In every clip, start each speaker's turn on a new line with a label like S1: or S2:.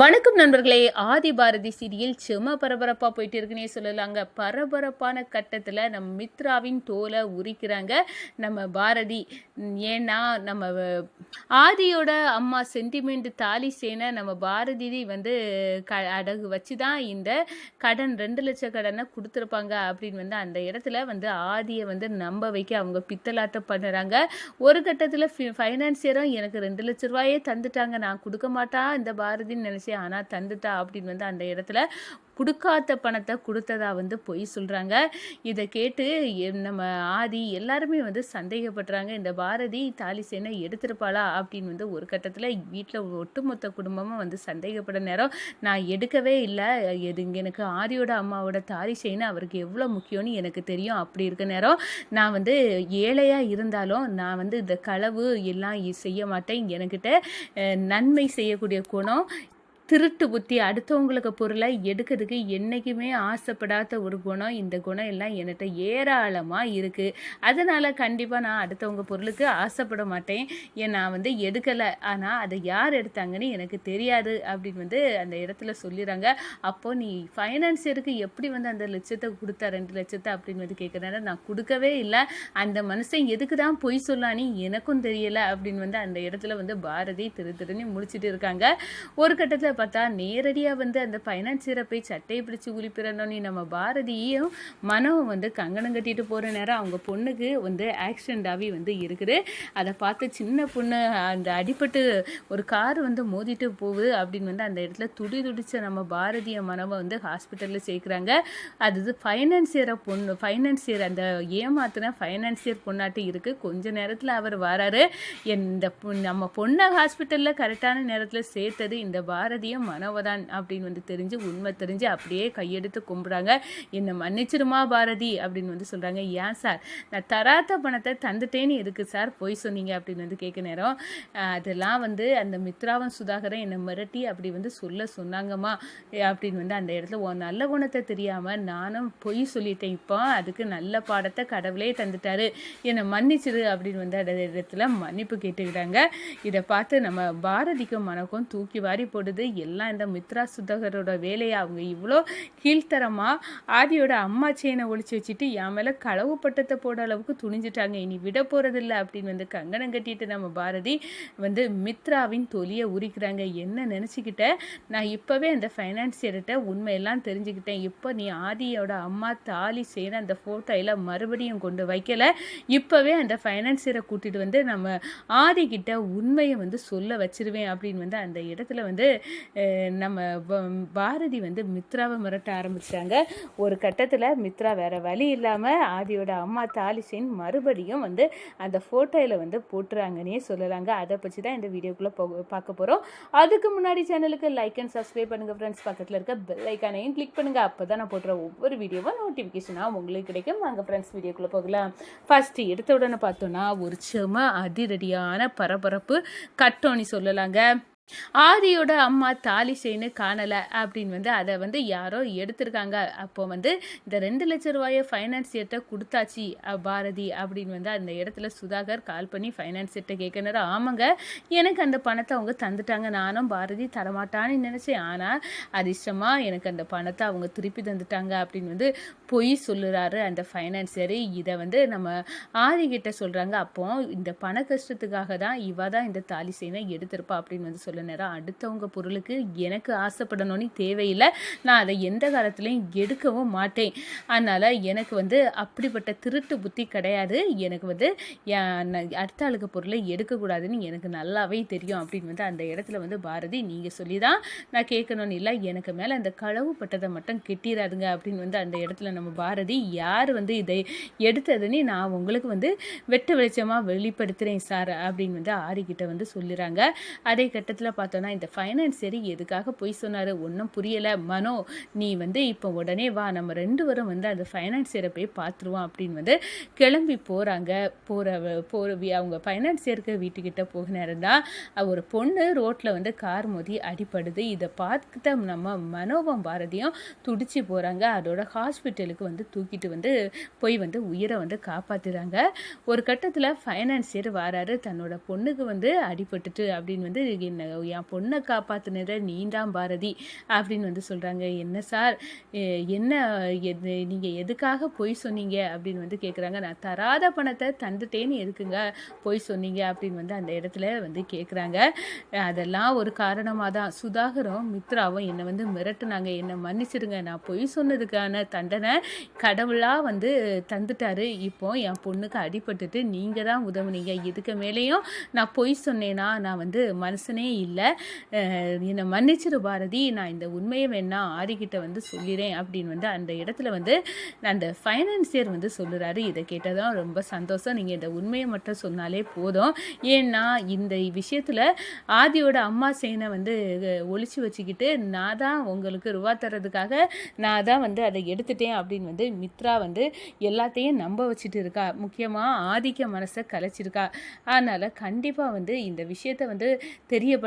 S1: வணக்கம் நண்பர்களே. ஆதி பாரதி சீரியல் செம பரபரப்பாக போயிட்டு இருக்குன்னே சொல்லலாங்க. பரபரப்பான கட்டத்தில் நம்ம மித்ராவின் தோலை உரிக்கிறாங்க நம்ம பாரதி. ஏன்னா நம்ம ஆதியோட அம்மா சென்டிமெண்ட் தாலி சேனை நம்ம பாரதி வந்து க அடகு வச்சு தான் இந்த கடன் ரெண்டு லட்சம் கடனை கொடுத்துருப்பாங்க அப்படின்னு வந்து அந்த இடத்துல வந்து ஆதியை வந்து நம்ப வைக்க அவங்க பித்தலாட்டம் பண்ணுறாங்க. ஒரு கட்டத்தில் ஃபைனான்சியரும் எனக்கு ரெண்டு லட்ச ரூபாயே தந்துட்டாங்க. நான் கொடுக்க மாட்டா இந்த மாறுதுன்னு நினச்சேன். ஆனால் தந்துட்டா அப்படின்னு வந்து அந்த இடத்துல கொடுக்காத பணத்தை கொடுத்ததா வந்து பொய் சொல்கிறாங்க இதை கேட்டு நம்ம ஆதி எல்லாருமே வந்து சந்தேகப்படுறாங்க. இந்த பாரதி தாலி சேனை எடுத்திருப்பாளா அப்படின்னு வந்து ஒரு கட்டத்தில் வீட்டில் ஒட்டுமொத்த குடும்பமும் வந்து சந்தேகப்பட நேரம். நான் எடுக்கவே இல்லை. எது எனக்கு ஆதியோட அம்மாவோட தாலி செயின்னு அவருக்கு எவ்வளோ முக்கியம்னு எனக்கு தெரியும். அப்படி இருக்க நேரம் நான் வந்து ஏழையாக இருந்தாலும் நான் வந்து இந்த களவு எல்லாம் செய்ய மாட்டேன். எனக்கிட்ட நன்மை செய்யக்கூடிய குணம் திருட்டு புத்தி அடுத்தவங்களுக்கு பொருளை எடுக்கிறதுக்கு என்றைக்குமே ஆசைப்படாத ஒரு குணம். இந்த குணம் எல்லாம் என்கிட்ட ஏராளமாக இருக்குது அதனால் கண்டிப்பாக நான் அடுத்தவங்க பொருளுக்கு ஆசைப்பட மாட்டேன். ஏன் நான் வந்து எடுக்கலை. ஆனால் அதை யார் எடுத்தாங்கன்னு எனக்கு தெரியாது அப்படின்னு வந்து அந்த இடத்துல சொல்லிடுறாங்க. அப்போது நீ ஃபைனான்சியருக்கு எப்படி வந்து அந்த லட்சத்தை கொடுத்தா? ரெண்டு லட்சத்தை? அப்படின்னு வந்து கேட்குறாரு நான் கொடுக்கவே இல்லை. அந்த மனுஷன் எதுக்கு தான் பொய் சொல்லான்னு எனக்கும் தெரியலை அப்படின்னு வந்து அந்த இடத்துல வந்து பாரதி திரு திருன்னு முடிச்சிட்டு இருக்காங்க. ஒரு கட்டத்தில் பார்த்தா நேரடியாக வந்து அந்த ஃபைனான்சியரை போய் சட்டையை பிடிச்சி உரிப்பிடணும்னு நம்ம பாரதியும் மனோவும் வந்து கங்கணம் கட்டிட்டு போகிற நேரம் அவங்க பொண்ணுக்கு வந்து ஆக்சிடெண்ட்டாகவே வந்து இருக்குது. அதை பார்த்து சின்ன பொண்ணு அந்த அடிபட்டு ஒரு கார் வந்து மோதிட்டு போகுது அப்படின்னு வந்து அந்த இடத்துல துடி துடிச்ச நம்ம பாரதிய மனவை வந்து ஹாஸ்பிட்டலில் சேர்க்குறாங்க. அது ஃபைனான்சியரை பொண்ணு ஃபைனான்சியர் அந்த ஏமாத்தின ஃபைனான்சியர் பொண்ணாட்டி இருக்குது கொஞ்ச நேரத்தில் அவர் வராரு. இந்த நம்ம பொண்ணை ஹாஸ்பிட்டலில் கரெக்டான நேரத்தில் சேர்த்தது இந்த பாரதி பாரதியும் மனோவதான் அப்படின்னு வந்து தெரிஞ்சு உண்மை தெரிஞ்சு அப்படியே கையெடுத்து கும்பிட்றாங்க. என்னை மன்னிச்சிருமா பாரதி? அப்படின்னு வந்து சொல்கிறாங்க ஏன் சார்? நான் தராத பணத்தை தந்துட்டேன்னு எதுக்கு சார்? பொய் சொன்னீங்க. அப்படின்னு வந்து கேட்க நேரம். அதெல்லாம் வந்து அந்த மித்ராவன் சுதாகரன் என்னை மிரட்டி அப்படி வந்து சொல்ல சொன்னாங்கம்மா. அப்படின்னு வந்து அந்த இடத்துல உன் நல்ல குணத்தை தெரியாமல் நானும் பொய் சொல்லிட்டேன். இப்போ அதுக்கு நல்ல பாடத்தை கடவுளே தந்துட்டாரு. என்னை மன்னிச்சிரு அப்படின்னு வந்து அந்த இடத்துல மன்னிப்பு கேட்டுக்கிறாங்க. இதை பார்த்து நம்ம பாரதிக்கும் மனக்கும் தூக்கி வாரி போடுது. எல்லாம் இந்த மித்ரா சுதகரோட வேலையை அவங்க இவ்வளோ கீழ்த்தரமாக ஆதியோட அம்மா செயினை ஒழிச்சு வச்சுட்டு என் மேலே களவு பட்டத்தை போட அளவுக்கு துணிஞ்சிட்டாங்க. இனி விட போகிறதில்ல அப்படின்னு வந்து கங்கணம் கட்டிட்டு நம்ம பாரதி வந்து மித்ராவின் தொலியை உரிக்கிறாங்க. என்ன நினச்சிக்கிட்ட? நான் இப்போவே அந்த ஃபைனான்சியர்கிட்ட உண்மையெல்லாம் தெரிஞ்சுக்கிட்டேன். இப்போ நீ ஆதியோட அம்மா தாலி செய்கிற அந்த ஃபோட்டோயில் மறுபடியும் கொண்டு வைக்கலை. இப்போவே அந்த ஃபைனான்சியரை கூட்டிகிட்டு வந்து நம்ம ஆதிக்கிட்ட உண்மையை வந்து சொல்ல வச்சிருவேன் அப்படின்னு வந்து அந்த இடத்துல வந்து நம்ம பாரதி வந்து மித்ராவை மிரட்ட ஆரம்பிச்சிட்டாங்க. ஒரு கட்டத்தில் மித்ரா வேற வழி இல்லாமல் ஆதியோட அம்மா தாலிசின் மறுபடியும் வந்து அந்த ஃபோட்டோவில் வந்து போட்டுறாங்கன்னே சொல்லலாங்க. அதை பற்றி தான் இந்த வீடியோக்குள்ளே போக பார்க்க போகிறோம் அதுக்கு முன்னாடி சேனலுக்கு லைக் அண்ட் சப்ஸ்கிரைப் பண்ணுங்கள் ஃப்ரெண்ட்ஸ் பக்கத்தில் இருக்க பெல் ஐக்கானையும் கிளிக் பண்ணுங்கள் அப்போ தான் நான் போடுற ஒவ்வொரு வீடியோவும் நோட்டிஃபிகேஷனாக உங்களுக்கு கிடைக்கும். வாங்க ஃப்ரெண்ட்ஸ் வீடியோக்குள்ளே போகலாம். ஃபஸ்ட்டு எடுத்த உடனே பார்த்தோன்னா ஒரு செம அதிரடியான பரபரப்பு கட்டோனி சொல்லலாங்க. ஆதியோட அம்மா தாலி செயின்னு காணலை அப்படின்னு வந்து அதை வந்து யாரோ எடுத்திருக்காங்க. அப்போ வந்து இந்த ரெண்டு லட்ச ரூபாயை ஃபைனான்சியர்கிட்ட கொடுத்தாச்சு பாரதி அப்படின்னு வந்து அந்த இடத்துல சுதாகர் கால் பண்ணி ஃபைனான்சியர்கிட்ட கேட்கணும் ஆமாங்க எனக்கு அந்த பணத்தை அவங்க தந்துட்டாங்க. நானும் பாரதி தரமாட்டான்னு நினச்சேன். ஆனால் அதிர்ஷ்டமாக எனக்கு அந்த பணத்தை அவங்க திருப்பி தந்துட்டாங்க. அப்படின்னு வந்து பொய் சொல்லுறாரு அந்த ஃபைனான்சியர் இதை வந்து நம்ம ஆதிகிட்ட சொல்கிறாங்க அப்போ இந்த பண கஷ்டத்துக்காக தான் இவ தான் இந்த தாலி செய்யினை எடுத்திருப்பா அப்படின்னு வந்து சொல்ல நேரம். அடுத்தவங்க பொருளுக்கு எனக்கு ஆசைப்படணும்னு தேவையில்லை. நான் அதை எந்த காலத்துலையும் எடுக்கவும் மாட்டேன். அதனால் எனக்கு வந்து அப்படிப்பட்ட திருட்டு புத்தி கிடையாது. எனக்கு வந்து அடுத்த ஆளுக்கு பொருளை எடுக்கக்கூடாதுன்னு எனக்கு நல்லாவே தெரியும் அப்படின்னு வந்து அந்த இடத்துல வந்து பாரதி நீங்கள் சொல்லி தான் நான் கேட்கணும்னு இல்லை. எனக்கு மேலே அந்த களவு பட்டதை மட்டும் கெட்டிடாதுங்க அப்படின்னு வந்து அந்த இடத்துல நம்ம பாரதி யார் வந்து இதை எடுத்ததுன்னு நான் உங்களுக்கு வந்து வெட்ட வெளிச்சமாக வெளிப்படுத்துகிறேன் சார் அப்படின்னு வந்து ஆரிக்கிட்ட வந்து சொல்லிடுறாங்க அதே கட்டத்தில் பார்த்தோன்னா இந்த ஃபைனான்சியர் எதுக்காக போய் சொன்னார்? ஒன்றும் புரியலை. மனோ நீ வந்து இப்போ உடனே வா. நம்ம ரெண்டு வரும் வந்து அந்த ஃபைனான்சியரை போய் பார்த்துருவோம் அப்படின்னு வந்து கிளம்பி போகிறாங்க போகிற போகிற அவங்க ஃபைனான்சியருக்கு வீட்டுக்கிட்ட போக நேரம் தான் ஒரு பொண்ணு ரோட்டில் வந்து கார் மோதி அடிபடுது. இதை பார்த்துட்டு நம்ம மனோவம் பாரதியும் துடிச்சு போகிறாங்க அதோட ஹாஸ்பிட்டலுக்கு வந்து தூக்கிட்டு வந்து போய் வந்து உயிரை வந்து காப்பாற்றுறாங்க ஒரு கட்டத்தில் ஃபைனான்சியர் வராரு. தன்னோட பொண்ணுக்கு வந்து அடிபட்டுட்டு அப்படின்னு வந்து என்ன என் பொண்ணை காப்பாத்துனத நீண்டாம் பாரதி அப்படின்னு வந்து சொல்கிறாங்க என்ன சார்? என்ன எது நீங்கள் எதுக்காக பொய் சொன்னீங்க? அப்படின்னு வந்து கேட்குறாங்க நான் தராத பணத்தை தந்துட்டேன்னு எதுக்குங்க பொய் சொன்னீங்க? அப்படின்னு வந்து அந்த இடத்துல வந்து கேட்குறாங்க அதெல்லாம் ஒரு காரணமாக தான் சுதாகரும் மித்ராவும் என்னை வந்து மிரட்டுனாங்க. என்னை மன்னிச்சிடுங்க. நான் பொய் சொன்னதுக்கான தண்டனை கடவுளாக வந்து தந்துட்டாரு. இப்போ என் பொண்ணுக்கு அடிபட்டுட்டு நீங்கள் தான் உதவுனீங்க. இதுக்கு மேலேயும் நான் பொய் சொன்னேன்னா நான் வந்து மனுஷனே இல்லை. என்னை மன்னிச்சிரு பாரதி நான் இந்த உண்மையை வேணா ஆரிக்கிட்ட வந்து சொல்லிடுறேன் அப்படின்னு வந்து அந்த இடத்துல வந்து அந்த ஃபைனான்சியர் வந்து சொல்லுறாரு. இதை கேட்டதான் ரொம்ப சந்தோஷம். நீங்கள் இந்த உண்மையை மட்டும் சொன்னாலே போதும். ஏன்னா இந்த விஷயத்தில் ஆதியோட அம்மா சேனை வந்து ஒழிச்சு வச்சுக்கிட்டு நான் தான் உங்களுக்கு ரூபா தர்றதுக்காக நான் தான் வந்து அதை எடுத்துட்டேன் அப்படின்னு வந்து மித்ரா வந்து எல்லாத்தையும் நம்ப வச்சுட்டு இருக்கா. முக்கியமாக ஆதிக்க மனசை கலைச்சிருக்கா. அதனால் கண்டிப்பாக வந்து இந்த விஷயத்தை வந்து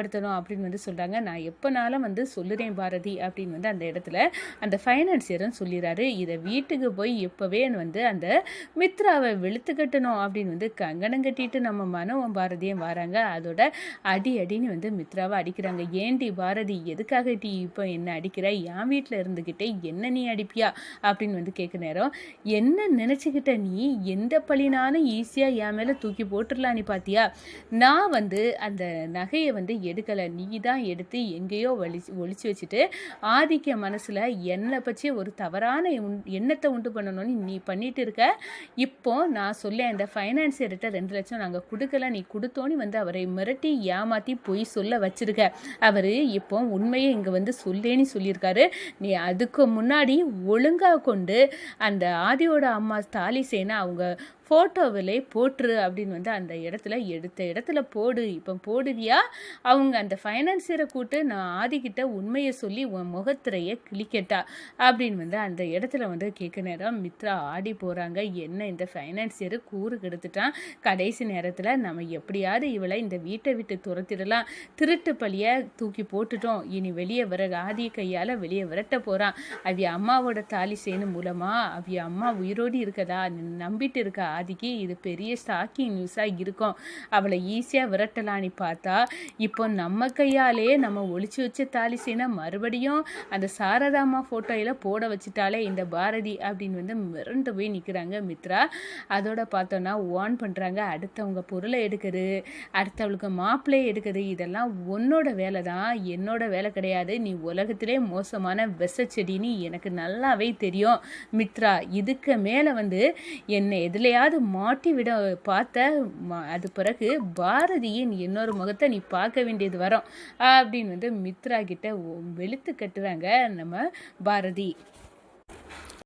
S1: பயன்படுத்தணும் அப்படின்னு வந்து சொல்கிறாங்க நான் எப்போனாலும் வந்து சொல்லுறேன் பாரதி அப்படின்னு வந்து அந்த இடத்துல அந்த ஃபைனான்சியரும் சொல்லிடுறாரு இதை வீட்டுக்கு போய் எப்போவே வந்து அந்த மித்ராவை வெளுத்து கட்டணும் அப்படின்னு வந்து கங்கணம் கட்டிட்டு நம்ம மனவும் பாரதியும் வராங்க. அதோட அடி அடின்னு வந்து மித்ராவை அடிக்கிறாங்க. ஏண்டி பாரதி எதுக்காக டீ இப்போ என்ன அடிக்கிற? என் வீட்டில் இருந்துக்கிட்டே என்ன நீ அடிப்பியா? அப்படின்னு வந்து கேட்க நேரம். என்ன நினச்சிக்கிட்ட நீ? எந்த பழினாலும் ஈஸியாக என் மேலே தூக்கி போட்டுடலாம் நீ பார்த்தியா நான் வந்து அந்த நகையை வந்து எடு எடுக்கலை நீ தான் எடுத்து எங்கேயோ ஒளிச்சு ஒழிச்சு வச்சுட்டு ஆதிக்க மனசில் என்னை பற்றி ஒரு தவறான உண்- எண்ணத்தை உண்டு பண்ணணும்னு நீ பண்ணிட்டு இருக்க. இப்போ நான் சொல்ல இந்த ஃபைனான்ஸ் எடுத்த ரெண்டு லட்சம் நாங்கள் கொடுக்கல நீ கொடுத்தோன்னு வந்து அவரை மிரட்டி ஏமாற்றி பொய் சொல்ல வச்சிருக்க. அவர் இப்போ உண்மையை இங்கே வந்து சொல்லேன்னு சொல்லியிருக்காரு. நீ அதுக்கு முன்னாடி ஒழுங்காக கொண்டு அந்த ஆதியோட அம்மா தாலி சேனை அவங்க ஃபோட்டோவிலே போட்டுரு அப்படின்னு வந்து அந்த இடத்துல எடுத்த இடத்துல போடு. இப்போ போடுவியா? அவங்க அந்த ஃபைனான்சியரை கூட்டு நான் ஆதிக்கிட்ட உண்மையை சொல்லி உன் முகத்திரையை கிளிக்கட்டா அப்படின்னு வந்து அந்த இடத்துல வந்து கேட்க நேரம் மித்ரா ஆடி போகிறாங்க என்ன இந்த ஃபைனான்சியர் கூறு கெடுத்துட்டான்? கடைசி நேரத்தில் நம்ம எப்படியாவது இவளை இந்த வீட்டை விட்டு துரத்திடலாம். திருட்டு பழியை தூக்கி போட்டுட்டோம். இனி வெளியே வர ஆதி கையால் வெளியே விரட்ட போகிறான் அவிய அம்மாவோட தாலி சேனு மூலமாக அவிய அம்மா உயிரோடு இருக்கதா? நம்பிட்டு இருக்கா ஆதிக்கு இது பெரிய ஷாக்கிங் நியூஸாக இருக்கும். அவளை ஈஸியாக விரட்டலான்னு பார்த்தா இப்போ நம்ம கையாலே நம்ம ஒழிச்சு வச்ச தாலிசைனா மறுபடியும் அந்த சாரதாமா ஃபோட்டோயில் போட வச்சுட்டாலே இந்த பாரதி அப்படின்னு வந்து மிரண்டு போய் நிற்கிறாங்க மித்ரா. அதோட பார்த்தோன்னா ஓன் பண்ணுறாங்க அடுத்தவங்க பொருளை எடுக்கிறது அடுத்தவளுக்கு மாப்பிள்ளை எடுக்கிறது இதெல்லாம் உன்னோட வேலை தான் என்னோட வேலை கிடையாது நீ உலகத்திலே மோசமான விஷ செடின்னு எனக்கு நல்லாவே தெரியும். மித்ரா இதுக்கு மேலே வந்து என்னை எதுலையாவது மாட்டி விட பார்த்த அது பிறகு பாரதியின் இன்னொரு முகத்தை நீ பார்க்க வேண்டியது வரும். அப்படின்னு வந்து மித்ரா கிட்ட வெளுத்து கட்டுறாங்க நம்ம பாரதி.